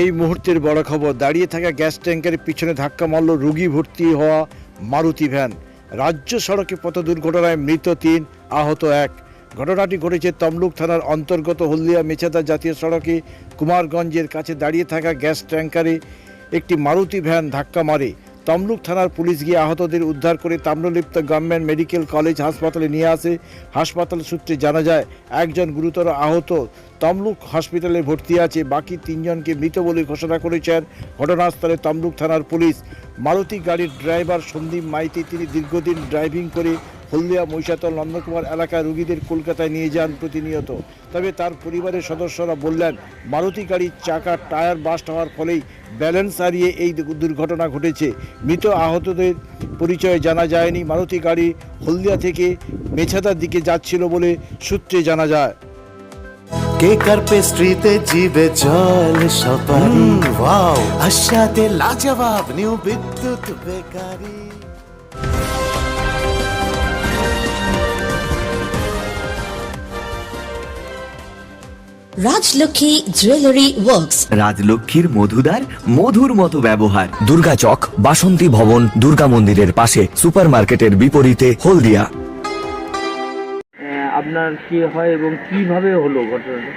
এই মুহূর্তের বড় খবর, দাঁড়িয়ে থাকা গ্যাস ট্যাঙ্কের পিছনে ধাক্কা মারল রুগী ভর্তি হওয়া মারুতি ভ্যান। রাজ্য সড়কে পথ দুর্ঘটনায় মৃত তিন, আহত এক। ঘটনাটি ঘটেছে তমলুক থানার অন্তর্গত হলদিয়া মেছাদা জাতীয় সড়কে। কুমারগঞ্জের কাছে দাঁড়িয়ে থাকা গ্যাস ট্যাঙ্কারে একটি মারুতি ভ্যান ধাক্কা মারে। তমলুক থানার পুলিশ গিয়ে আহতদের উদ্ধার করে তাম্রলিপ্ত গভর্নমেন্ট মেডিকেল কলেজ হাসপাতালে নিয়ে আসে। হাসপাতাল সূত্রে জানা যায়, একজন গুরুতর আহত তমলুক হসপিটালে ভর্তি আছে। বাকি তিনজনকে মৃত বলে ঘোষণা করেছেন ঘটনাস্থলে তমলুক থানার পুলিশ। মারুতি গাড়ির ড্রাইভার সন্দীপ মাইতি, তিনি দীর্ঘদিন ড্রাইভিং করে হলদিয়া মহিষাতল নন্দকুমার এলাকার রুগীদের কলকাতায় নিয়ে যান প্রতিনিয়ত। তবে তার পরিবারের সদস্যরা বললেন মারুতি গাড়ির চাকার টায়ার বাস্ট হওয়ার ফলেই ব্যালেন্স হারিয়ে এই দুর্ঘটনা ঘটেছে। মৃত আহতদের পরিচয় জানা যায়নি। মারুতি গাড়ি হলদিয়া থেকে মেছাদার দিকে যাচ্ছিল বলে সূত্রে জানা যায়। কেকার পেস্ট্রিতে জিবে জল সপারি ওয়াও। আশাতে লাজবাব new Bidyut bakery. Rajlakshmi jewellery works রাজলক্ষ্মীর মধুদার মধুর মতো ব্যবহার। দুর্গা চক বাসন্তী ভবন দুর্গা মন্দিরের পাশে সুপারমার্কেটের বিপরীতে হলদিয়া। আপনার কি হয় এবং কীভাবে হলো ঘটনাটা?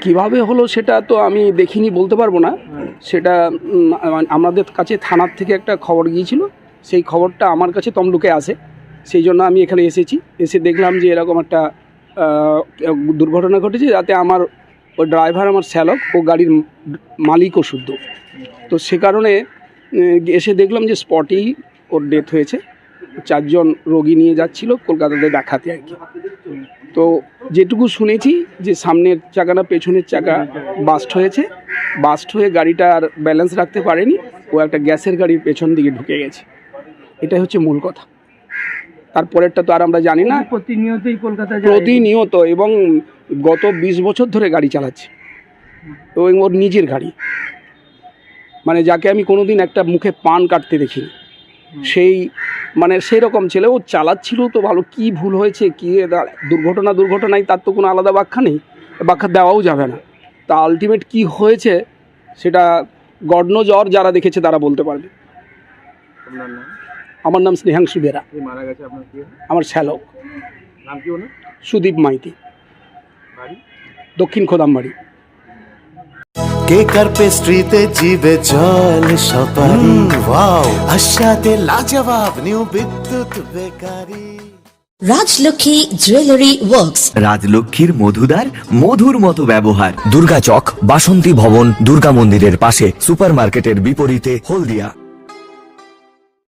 কীভাবে হলো সেটা তো আমি দেখিনি বলতে পারব না। সেটা উম, আমাদের কাছে থানার থেকে একটা খবর গিয়েছিল। সেই খবরটা আমার কাছে তমলুকে আসে। সেই জন্য আমি এখানে এসেছি। এসে দেখলাম যে এরকম একটা দুর্ঘটনা ঘটেছে যাতে আমার ওই ড্রাইভার, আমার শ্যালক ও গাড়ির মালিকও শুদ্ধ। তো সে কারণে এসে দেখলাম যে স্পটেই ওর ডেথ হয়েছে। চারজন রোগী নিয়ে যাচ্ছিল কলকাতাতে দেখাতে আর কি। তো যেটুকু শুনেছি যে সামনের চাকাটা পেছনের চাকা বাস্ট হয়েছে। বাস্ট হয়ে গাড়িটা আর ব্যালেন্স রাখতে পারেনি। ও একটা গ্যাসের গাড়ির পেছন দিকে ঢুকে গেছে। এটাই হচ্ছে মূল কথা। তারপরেরটা তো আর আমরা জানি না। প্রতিনিয়তই কলকাতা যায়। প্রতিনিয়ত এবং গত বিশ বছর ধরে গাড়ি চালাচ্ছে। এবং ওর নিজের গাড়ি। মানে যাকে আমি কোনোদিন একটা মুখে পান কাটতে দেখিনি। সেই মানে সেই রকম ছেলে ও চালাচ্ছিল তো ভালো কি ভুল হয়েছে কি দুর্ঘটনা দুর্ঘটনায় তার তো কোনো আলাদা ব্যাখ্যা নেই ব্যাখ্যা দেওয়াও যাবে না। তা আলটিমেট কি হয়েছে সেটা গডন জ্বর যারা দেখেছে তারা বলতে পারবে। আমার নাম স্নেহাংশু বেরা? আমার শ্যালক। নাম কি ওনার? সুদীপ মাইতি। বাড়ি? দক্ষিণ খোদামবাড়ি। কেকার পেস্ট্রিতে জিবে জল সপারি ওয়াও। আশাতে লাজবাব new Bidyut bakery. Rajlakshmi jewellery works. রাজলক্ষ্মীর মধুদার মধুর মতো ব্যবহার। দুর্গা চক বাসন্তী ভবন দুর্গা মন্দিরের পাশে সুপারমার্কেটের বিপরীতে হলদিয়া।